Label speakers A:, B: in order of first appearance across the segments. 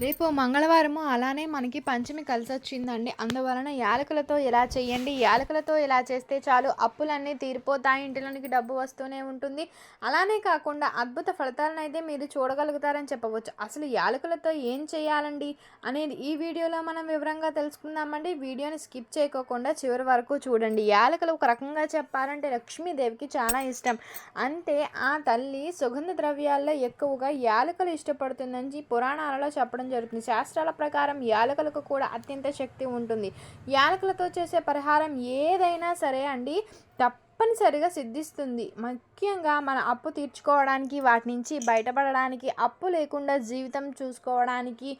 A: రేపు మంగళవారము అలానే మనకి పంచమి కలిసి వచ్చిందండి అందువలన యాలకులతో ఎలా చేయండి యాలకులతో ఎలా చేస్తే చాలు? అప్పులన్నీ తీరిపోతాయి. ఇంటిలోనికి డబ్బు వస్తూనే ఉంటుంది. అలానే కాకుండా అద్భుత ఫలితాలను అయితే మీరు చూడగలుగుతారని చెప్పవచ్చు. అసలు యాలకులతో ఏం చేయాలండి? అనేది ఈ వీడియోలో మనం వివరంగా తెలుసుకుందామండి. వీడియోని స్కిప్ చేయకోకుండా చివరి వరకు చూడండి. యాలకులు ఒక రకంగా చెప్పాలంటే లక్ష్మీదేవికి చాలా ఇష్టం. అంతే ఆ తల్లి సుగంధ ద్రవ్యాల్లో ఎక్కువగా యాలకులు ఇష్టపడుతుందని పురాణాలలో చెప్పడం జరుగుతుంది. శాస్త్రాల ప్రకారం యాలకులకు కూడా అత్యంత శక్తి ఉంటుంది. యాలకులతో చేసే పరిహారం ఏదైనా సరే అండి తప్పనిసరిగా సిద్ధిస్తుంది. ముఖ్యంగా మన అప్పు తీర్చుకోవడానికి వాటి నుంచి బయటపడడానికి అప్పు లేకుండా జీవితం చూసుకోవడానికి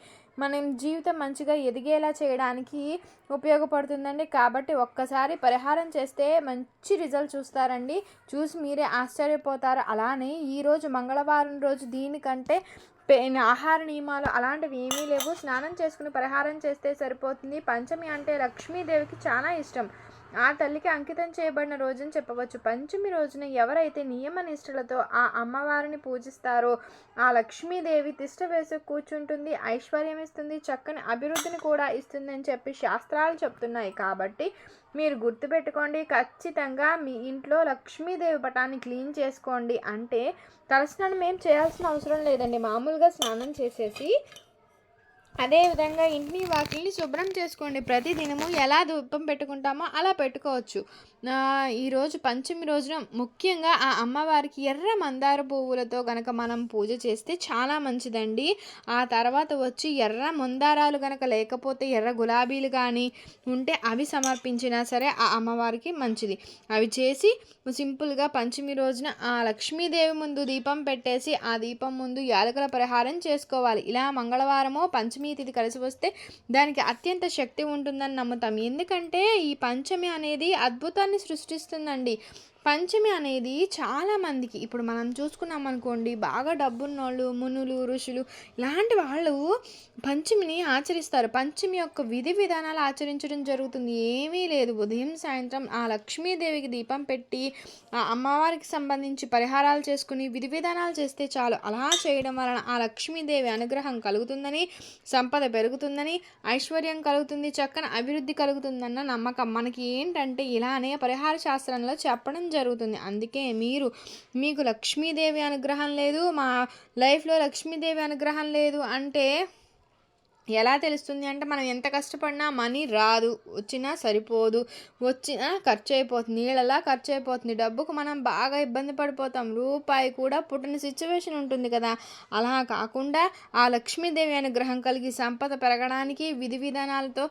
A: మనం జీవితం మంచిగా ఎదిగేలా చేయడానికి ఉపయోగపడుతుందండి. కాబట్టి ఒక్కసారి పరిహారం చేస్తే మంచి రిజల్ట్ చూస్తారండి. చూసి మీరే ఆశ్చర్యపోతారు. అలానే ఈరోజు మంగళవారం రోజు దీనికంటే ఆహార నియమాలు అలాంటివి ఏమీ లేవు. స్నానం చేసుకుని పరిహారం చేస్తే సరిపోతుంది. పంచమి అంటే లక్ష్మీదేవికి చాలా ఇష్టం. ఆ తల్లికి అంకితం చేయబడిన రోజుని చెప్పవచ్చు. పంచమి రోజున ఎవరైతే నియమ నిష్ఠలతో ఆ అమ్మవారిని పూజిస్తారో ఆ లక్ష్మీదేవి తిష్ట వేసి కూర్చుంటుంది ఐశ్వర్యం ఇస్తుంది చక్కని అభివృద్ధిని కూడా ఇస్తుందని చెప్పి శాస్త్రాలు చెప్తున్నాయి. కాబట్టి మీరు గుర్తుపెట్టుకోండి ఖచ్చితంగా మీ ఇంట్లో లక్ష్మీదేవి పటాన్ని క్లీన్ చేసుకోండి. అంటే తలస్నానం ఏం చేయాల్సిన అవసరం లేదండి. మామూలుగా స్నానం చేసేసి అదేవిధంగా ఇంటిని వాకిల్ని శుభ్రం చేసుకోండి. ప్రతిదినము ఎలా ధూపం పెట్టుకుంటామో అలా పెట్టుకోవచ్చు. ఈరోజు పంచమి రోజున ముఖ్యంగా ఆ అమ్మవారికి ఎర్ర మందార పువ్వులతో కనుక మనం పూజ చేస్తే చాలా మంచిదండి. ఆ తర్వాత వచ్చి ఎర్ర మందారాలు కనుక లేకపోతే ఎర్ర గులాబీలు కానీ ఉంటే అవి సమర్పించినా సరే ఆ అమ్మవారికి మంచిది. అవి చేసి సింపుల్గా పంచమి రోజున ఆ లక్ష్మీదేవి ముందు దీపం పెట్టేసి ఆ దీపం ముందు యాలకుల పరిహారం చేసుకోవాలి. ఇలా మంగళవారమో పంచమి పంచమి తిథి కలిసి వస్తే దానికి అత్యంత శక్తి ఉంటుందని నమ్ముతాం. ఎందుకంటే ఈ పంచమి అనేది అద్భుతాన్ని సృష్టిస్తుందండి. పంచమి అనేది చాలామందికి ఇప్పుడు మనం చూసుకున్నాం అనుకోండి బాగా డబ్బున్నోళ్ళు మునులు ఋషులు ఇలాంటి వాళ్ళు పంచమిని ఆచరిస్తారు. పంచమి యొక్క విధి విధానాలు ఆచరించడం జరుగుతుంది. ఏమీ లేదు. ఉదయం సాయంత్రం ఆ లక్ష్మీదేవికి దీపం పెట్టి ఆ అమ్మవారికి సంబంధించి పరిహారాలు చేసుకుని విధి విధానాలు చేస్తే చాలు. అలా చేయడం వలన ఆ లక్ష్మీదేవి అనుగ్రహం కలుగుతుందని సంపద పెరుగుతుందని ఐశ్వర్యం కలుగుతుంది చక్కని అభివృద్ధి కలుగుతుందన్న నమ్మకం. మనకి ఏంటంటే ఇలానే పరిహార శాస్త్రంలో చెప్పడం జరుగుతుంది. అందుకే మీరు మీకు లక్ష్మీదేవి అనుగ్రహం లేదు మా లైఫ్లో లక్ష్మీదేవి అనుగ్రహం లేదు అంటే ఎలా తెలుస్తుంది అంటే మనం ఎంత కష్టపడినా మనీ రాదు. వచ్చినా సరిపోదు. వచ్చినా ఖర్చు అయిపోతుంది నీళ్ళలా ఖర్చు అయిపోతుంది డబ్బుకు మనం బాగా ఇబ్బంది పడిపోతాం. రూపాయి కూడా పుట్టిన సిచ్యువేషన్ ఉంటుంది కదా. అలా కాకుండా ఆ లక్ష్మీదేవి అనుగ్రహం కలిగి సంపద పెరగడానికి విధి విధానాలతో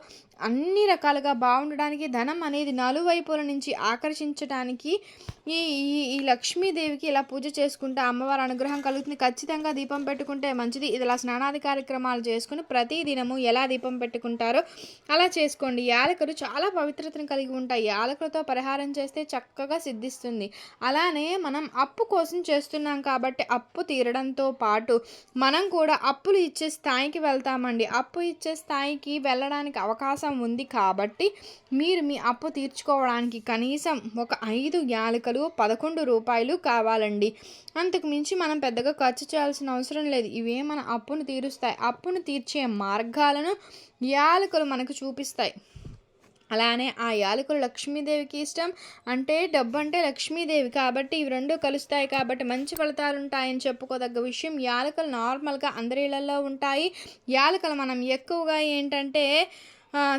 A: అన్ని రకాలుగా బాగుండడానికి ధనం అనేది నలువైపుల నుంచి ఆకర్షించడానికి ఈ ఈ లక్ష్మీదేవికి ఇలా పూజ చేసుకుంటే అమ్మవారి అనుగ్రహం కలుగుతుంది. ఖచ్చితంగా దీపం పెట్టుకుంటే మంచిది. ఇలా స్నానాది కార్యక్రమాలు చేసుకుని ప్రతి దినము ఎలా దీపం పెట్టుకుంటారో అలా చేసుకోండి. యాలకులు చాలా పవిత్రతను కలిగి ఉంటాయి. యాలకులతో పరిహారం చేస్తే చక్కగా సిద్ధిస్తుంది. అలానే మనం అప్పు కోసం చేస్తున్నాం కాబట్టి అప్పు తీరడంతో పాటు మనం కూడా అప్పులు ఇచ్చే స్థాయికి వెళ్తామండి. అప్పు ఇచ్చే స్థాయికి వెళ్ళడానికి అవకాశం ఉంది కాబట్టి మీరు మీ అప్పు తీర్చుకోవడానికి కనీసం ఒక ఐదు యాలకలు పదకొండు రూపాయలు కావాలండి. అంతకు మించి మనం పెద్దగా ఖర్చు చేయాల్సిన అవసరం లేదు. ఇవే మన అప్పును తీరుస్తాయి. అప్పును తీర్చే మార్గాలను యాలకులు మనకు చూపిస్తాయి. అలానే ఆ యాలకులు లక్ష్మీదేవికి ఇష్టం అంటే డబ్బు అంటే లక్ష్మీదేవి కాబట్టి ఇవి రెండు కలుస్తాయి కాబట్టి మంచి ఫలితాలు ఉంటాయని చెప్పుకోదగ్గ విషయం. యాలకులు నార్మల్గా అందరి ఇళ్ళలో ఉంటాయి. యాలకులు మనం ఎక్కువగా ఏంటంటే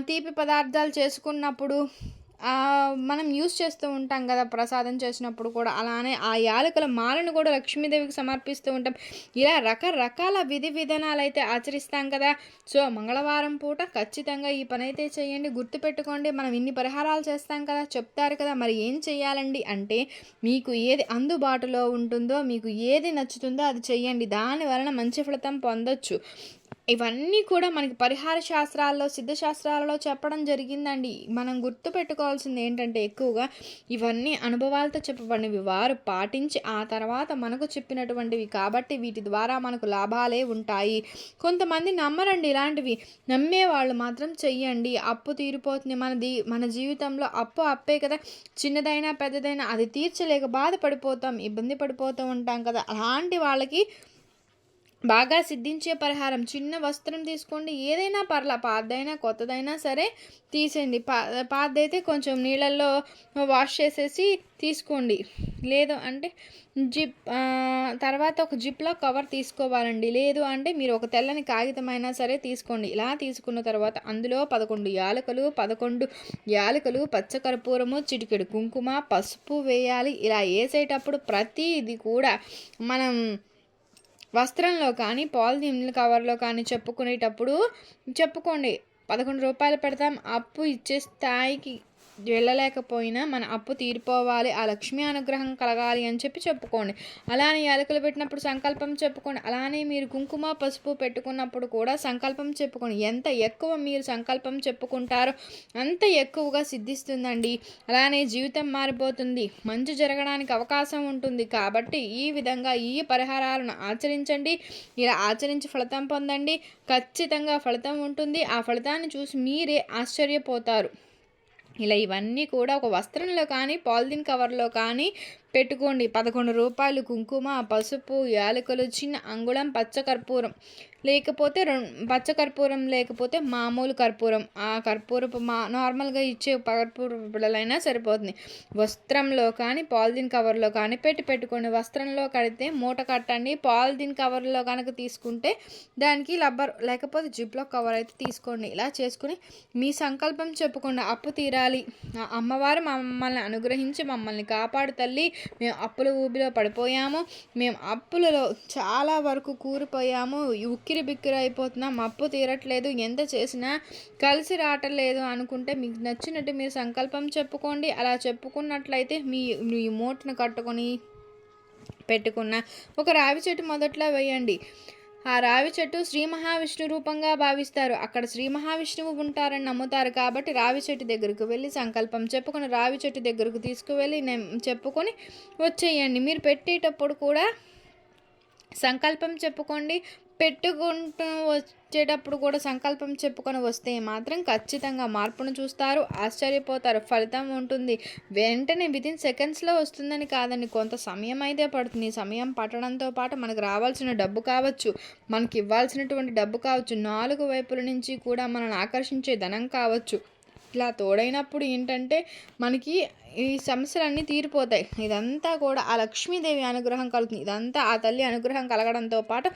A: తీపి పదార్థాలు చేసుకున్నప్పుడు మనం యూస్ చేస్తూ ఉంటాం కదా ప్రసాదం చేసినప్పుడు కూడా అలానే ఆ యాలకుల మాలను కూడా లక్ష్మీదేవికి సమర్పిస్తూ ఉంటాం. ఇలా రకరకాల విధి విధానాలు అయితే ఆచరిస్తాం కదా. సో మంగళవారం పూట ఖచ్చితంగా ఈ పని అయితే చేయండి. గుర్తుపెట్టుకోండి మనం ఇన్ని పరిహారాలు చేస్తాం కదా చెప్తారు కదా మరి ఏం చేయాలండి అంటే మీకు ఏది అందుబాటులో ఉంటుందో మీకు ఏది నచ్చుతుందో అది చెయ్యండి దాని వలన మంచి ఫలితం పొందొచ్చు. ఇవన్నీ కూడా మనకి పరిహార శాస్త్రాల్లో సిద్ధశాస్త్రాలలో చెప్పడం జరిగిందండి. మనం గుర్తు పెట్టుకోవాల్సింది ఏంటంటే ఎక్కువగా ఇవన్నీ అనుభవాలతో చెప్పబడినవి. వారు పాటించి ఆ తర్వాత మనకు చెప్పినటువంటివి కాబట్టి వీటి ద్వారా మనకు లాభాలే ఉంటాయి. కొంతమంది నమ్మరండి ఇలాంటివి. నమ్మే వాళ్ళు మాత్రం చెయ్యండి. అప్పు తీరిపోతుంది మన దీ మన జీవితంలో అప్పు అప్పే కదా. చిన్నదైనా పెద్దదైనా అది తీర్చలేక బాధపడిపోతాం ఇబ్బంది పడిపోతూ ఉంటాం కదా. అలాంటి వాళ్ళకి బాగా సిద్ధించే పరిహారం. చిన్న వస్త్రం తీసుకోండి. ఏదైనా పర్లా పాతదైనా కొత్తదైనా సరే తీసేయండి. పా పాతదైతే కొంచెం నీళ్ళల్లో వాష్ చేసేసి తీసుకోండి. లేదు అంటే జిప్ తర్వాత ఒక జిప్లో కవర్ తీసుకోవాలండి. లేదు అంటే మీరు ఒక తెల్లని కాగితం అయినా సరే తీసుకోండి. ఇలా తీసుకున్న తర్వాత అందులో పదకొండు యాలకులు పదకొండు యాలకులు పచ్చకర్పూరము చిటికెడు కుంకుమ పసుపు వేయాలి. ఇలా వేసేటప్పుడు ప్రతిది కూడా మనం వస్త్రంలో కానీ పాలిథిన్ కవర్లో కానీ చెప్పుకునేటప్పుడు చెప్పుకోండి. పదకొండు రూపాయలు పెడతాం. అప్పు ఇచ్చే స్థాయికి వెళ్ళలేకపోయినా మన అప్పు తీరిపోవాలి ఆ లక్ష్మీ అనుగ్రహం కలగాలి అని చెప్పి చెప్పుకోండి. అలానే యాలకులు పెట్టినప్పుడు సంకల్పం చెప్పుకోండి. అలానే మీరు కుంకుమ పసుపు పెట్టుకున్నప్పుడు కూడా సంకల్పం చెప్పుకోండి. ఎంత ఎక్కువ మీరు సంకల్పం చెప్పుకుంటారో అంత ఎక్కువగా సిద్ధిస్తుందండి. అలానే జీవితం మారిపోతుంది. మంచి జరగడానికి అవకాశం ఉంటుంది. కాబట్టి ఈ విధంగా ఈ పరిహారాలను ఆచరించండి. ఇలా ఆచరించి ఫలితం పొందండి. ఖచ్చితంగా ఫలితం ఉంటుంది. ఆ ఫలితాన్ని చూసి మీరే ఆశ్చర్యపోతారు. ఇలా ఇవన్నీ కూడా ఒక వస్త్రంలో కానీ పాలిథిన్ కవర్లో కానీ పెట్టుకోండి. పదకొండు రూపాయలు కుంకుమ పసుపు యాలకులు చిన్న అంగుళం పచ్చకర్పూరం లేకపోతే రెండు పచ్చ కర్పూరం లేకపోతే మామూలు కర్పూరం. ఆ కర్పూరపు మా నార్మల్గా ఇచ్చే కర్పూర బిళ్ళలైనా సరిపోతుంది. వస్త్రంలో కానీ పాలిథిన్ కవర్లో కానీ పెట్టి పెట్టుకోండి వస్త్రంలో కడితే మూట కట్టండి. పాలిథిన్ కవర్లో కనుక తీసుకుంటే దానికి లబ్బర్ లేకపోతే జిప్లో కవర్ అయితే తీసుకోండి. ఇలా చేసుకుని మీ సంకల్పం చెప్పుకోండి. అప్పు తీరాలి. ఆ అమ్మవారు మమ్మల్ని అనుగ్రహించి మమ్మల్ని కాపాడు తల్లి. మేము అప్పుల ఊబిలో పడిపోయాము. మేము అప్పులలో చాలా వరకు కూరిపోయాము. ఉక్కి ఉక్కిరి బిక్కిరి అయిపోతున్నాం. అప్పు తీరట్లేదు. ఎంత చేసినా కలిసి రావట్లేదు అనుకుంటే మీకు నచ్చినట్టు మీరు సంకల్పం చెప్పుకోండి. అలా చెప్పుకున్నట్లయితే మీ మీ మూటను కట్టుకొని పెట్టుకున్న ఒక రావి చెట్టు మొదట్లో వేయండి. ఆ రావి చెట్టు శ్రీ మహావిష్ణు రూపంగా భావిస్తారు. అక్కడ శ్రీ మహావిష్ణువు ఉంటారని నమ్ముతారు కాబట్టి రావి చెట్టు దగ్గరకు వెళ్ళి సంకల్పం చెప్పుకొని రావి చెట్టు దగ్గరకు తీసుకువెళ్ళి చెప్పుకొని వచ్చేయండి. మీరు పెట్టేటప్పుడు కూడా సంకల్పం చెప్పుకోండి. పెట్టుకుంటూ వచ్చేటప్పుడు కూడా సంకల్పం చెప్పుకొని వస్తే మాత్రం ఖచ్చితంగా మార్పును చూస్తారు ఆశ్చర్యపోతారు ఫలితం ఉంటుంది. వెంటనే వితిన్ సెకండ్స్లో వస్తుందని కాదండి కొంత సమయం అయితే పడుతుంది. సమయం పట్టడంతో పాటు మనకు రావాల్సిన డబ్బు కావచ్చు మనకి ఇవ్వాల్సినటువంటి డబ్బు కావచ్చు నాలుగు వైపుల నుంచి కూడా మనల్ని ఆకర్షించే ధనం కావచ్చు. ఇలా తోడైనప్పుడు ఏంటంటే మనకి ఈ సమస్యలన్నీ తీరిపోతాయి. ఇదంతా కూడా ఆ లక్ష్మీదేవి అనుగ్రహం కలుగుతుంది. ఇదంతా ఆ తల్లి అనుగ్రహం కలగడంతో పాటు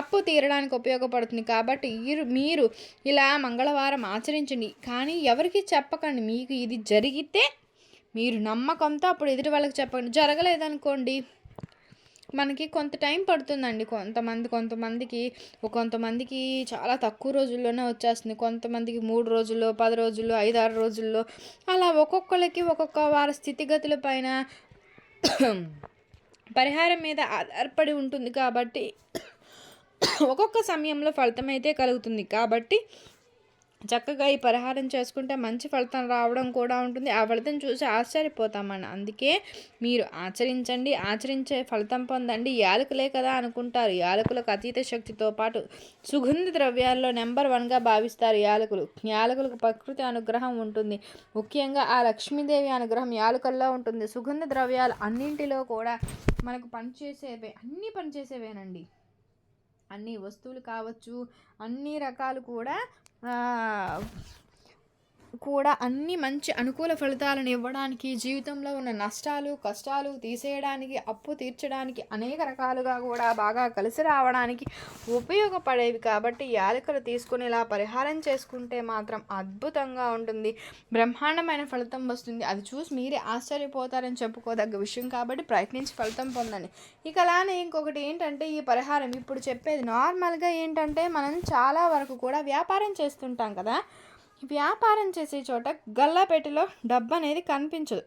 A: అప్పు తీరడానికి ఉపయోగపడుతుంది. కాబట్టి మీరు ఇలా మంగళవారం ఆచరించండి. కానీ ఎవరికి చెప్పకండి. మీకు ఇది జరిగితే మీరు నమ్మకంతో అప్పుడు ఎదుటి వాళ్ళకి చెప్పండి. జరగలేదనుకోండి. మనకి కొంత టైం పడుతుందండి. కొంతమంది కొంతమందికి కొంతమందికి చాలా తక్కువ రోజుల్లోనే వచ్చేస్తుంది. కొంతమందికి మూడు రోజుల్లో పది రోజుల్లో ఐదు ఆరు రోజుల్లో అలా ఒక్కొక్కరికి ఒక్కొక్క వారి స్థితిగతుల పైన పరిహారం మీద ఆధారపడి ఉంటుంది. కాబట్టి ఒక్కొక్క సమయంలో ఫలితం అయితే కలుగుతుంది. కాబట్టి చక్కగా ఈ పరిహారం చేసుకుంటే మంచి ఫలితం రావడం కూడా ఉంటుంది. ఆ ఫలితం చూసి ఆశ్చర్యపోతామని అందుకే మీరు ఆచరించండి ఆచరించే ఫలితం పొందండి. యాలకులే కదా అనుకుంటారు. యాలకులకు అతీత శక్తితో పాటు సుగంధ ద్రవ్యాల్లో నెంబర్ వన్గా భావిస్తారు యాలకులు. యాలకులకు ప్రకృతి అనుగ్రహం ఉంటుంది. ముఖ్యంగా ఆ లక్ష్మీదేవి అనుగ్రహం యాలకుల్లో ఉంటుంది. సుగంధ ద్రవ్యాలు అన్నింటిలో కూడా మనకు పనిచేసేవే అన్నీ పనిచేసేవేనండి. అన్ని వస్తువులు కావచ్చు అన్ని రకాలు కూడా Ah. కూడా అన్ని మంచి అనుకూల ఫలితాలను ఇవ్వడానికి జీవితంలో ఉన్న నష్టాలు కష్టాలు తీసేయడానికి అప్పు తీర్చడానికి అనేక రకాలుగా కూడా బాగా కలిసి రావడానికి ఉపయోగపడేవి. కాబట్టి యాలకులు తీసుకుని ఇలా పరిహారం చేసుకుంటే మాత్రం అద్భుతంగా ఉంటుంది. బ్రహ్మాండమైన ఫలితం వస్తుంది. అది చూసి మీరే ఆశ్చర్యపోతారని చెప్పుకోదగ్గ విషయం కాబట్టి ప్రయత్నించి ఫలితం పొందండి. ఇక అలానే ఇంకొకటి ఏంటంటే ఈ పరిహారం ఇప్పుడు చెప్పేది నార్మల్గా ఏంటంటే మనం చాలా వరకు కూడా వ్యాపారం చేస్తుంటాం కదా. వ్యాపారం చేసే చోట గల్లాపెట్టెలో డబ్బు అనేది కనిపించదు.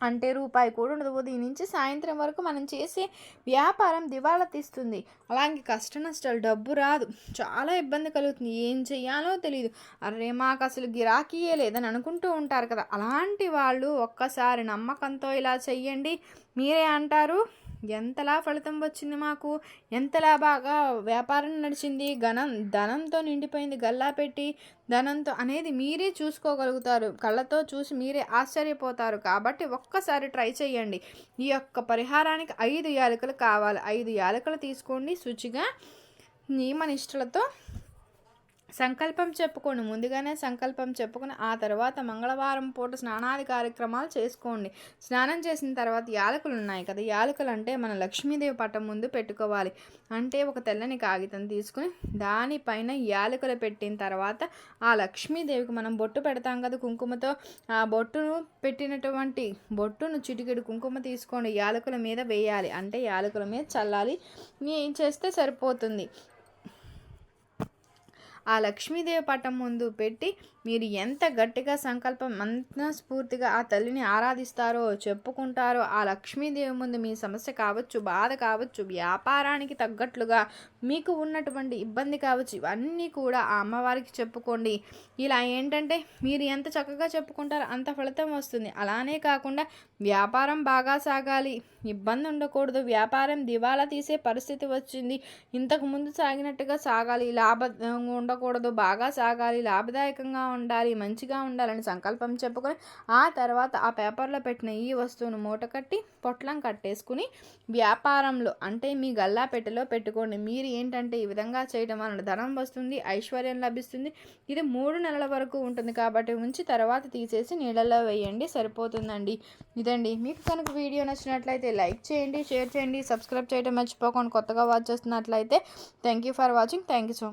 A: అంటే రూపాయి కూడా ఉండదు. ఉదయం నుంచి సాయంత్రం వరకు మనం చేసే వ్యాపారం దివాళా తీస్తుంది. అలాగే కష్ట నష్టాలు డబ్బు రాదు. చాలా ఇబ్బంది కలుగుతుంది. ఏం చెయ్యాలో తెలియదు అరే మాకు అసలు గిరాకీయే లేదని అనుకుంటూ ఉంటారు కదా. అలాంటి వాళ్ళు ఒక్కసారి నమ్మకంతో ఇలా చెయ్యండి. మీరే అంటారు? ఎంతలా ఫలితం వచ్చింది మాకు? ఎంతలా బాగా వ్యాపారం నడిచింది? ఘనం ధనంతో నిండిపోయింది గల్లా పెట్టి ధనంతో అనేది మీరే చూసుకోగలుగుతారు. కళ్ళతో చూసి మీరే ఆశ్చర్యపోతారు. కాబట్టి ఒక్కసారి ట్రై చేయండి ఈ యొక్క పరిహారానికి ఐదు యాలకులు కావాలి. ఐదు యాలకులు తీసుకోండి. శుచిగా నియమ నిష్ఠలతో సంకల్పం చెప్పుకోండి. ముందుగానే సంకల్పం చెప్పుకొని ఆ తర్వాత మంగళవారం పూట స్నానాది కార్యక్రమాలు చేసుకోండి. స్నానం చేసిన తర్వాత యాలకులు ఉన్నాయి కదా యాలకులు అంటే మన లక్ష్మీదేవి పట్టం ముందు పెట్టుకోవాలి. అంటే ఒక తెల్లని కాగితం తీసుకుని దానిపైన యాలకులు పెట్టిన తర్వాత ఆ లక్ష్మీదేవికి మనం బొట్టు పెడతాం కదా కుంకుమతో ఆ బొట్టును పెట్టినటువంటి బొట్టును చిటికెడు కుంకుమ తీసుకోండి. యాలకుల మీద వేయాలి. అంటే యాలకుల మీద చల్లాలి. ఏం చేస్తే సరిపోతుంది? ఆ లక్ష్మీదేవి పటం ముందు పెట్టి మీరు ఎంత గట్టిగా సంకల్పం స్ఫూర్తిగా ఆ తల్లిని ఆరాధిస్తారో చెప్పుకుంటారో ఆ లక్ష్మీదేవి ముందు మీ సమస్య కావచ్చు బాధ కావచ్చు వ్యాపారానికి తగ్గట్లుగా మీకు ఉన్నటువంటి ఇబ్బంది కావచ్చు ఇవన్నీ కూడా ఆ అమ్మవారికి చెప్పుకోండి. ఇలా ఏంటంటే మీరు ఎంత చక్కగా చెప్పుకుంటారో అంత ఫలితం వస్తుంది. అలానే కాకుండా వ్యాపారం బాగా సాగాలి ఇబ్బంది ఉండకూడదు వ్యాపారం దివాలా తీసే పరిస్థితి వచ్చింది ఇంతకు ముందు సాగినట్టుగా సాగాలి లాభ ఉండకూడదు బాగా సాగాలి లాభదాయకంగా ఉండాలి మంచిగా ఉండాలని సంకల్పం చెప్పుకొని ఆ తర్వాత ఆ పేపర్లో పెట్టిన ఈ వస్తువును మూట కట్టి పొట్లం కట్టేసుకుని వ్యాపారంలో అంటే మీ గల్లా పెట్టెలో పెట్టుకోండి. మీరు ఏంటంటే ఈ విధంగా చేయడం వలన ధనం వస్తుంది ఐశ్వర్యం లభిస్తుంది. ఇది మూడు నెలల వరకు ఉంటుంది కాబట్టి ఉంచి తర్వాత తీసేసి నీళ్ళలో వేయండి సరిపోతుందండి. ఇదండి. మీకు కనుక వీడియో నచ్చినట్లయితే లైక్ చేయండి షేర్ చేయండి సబ్స్క్రైబ్ చేయడం మర్చిపోకుండా. కొత్తగా వాచ్ చేస్తున్నట్లయితే thank you for watching. Thank you so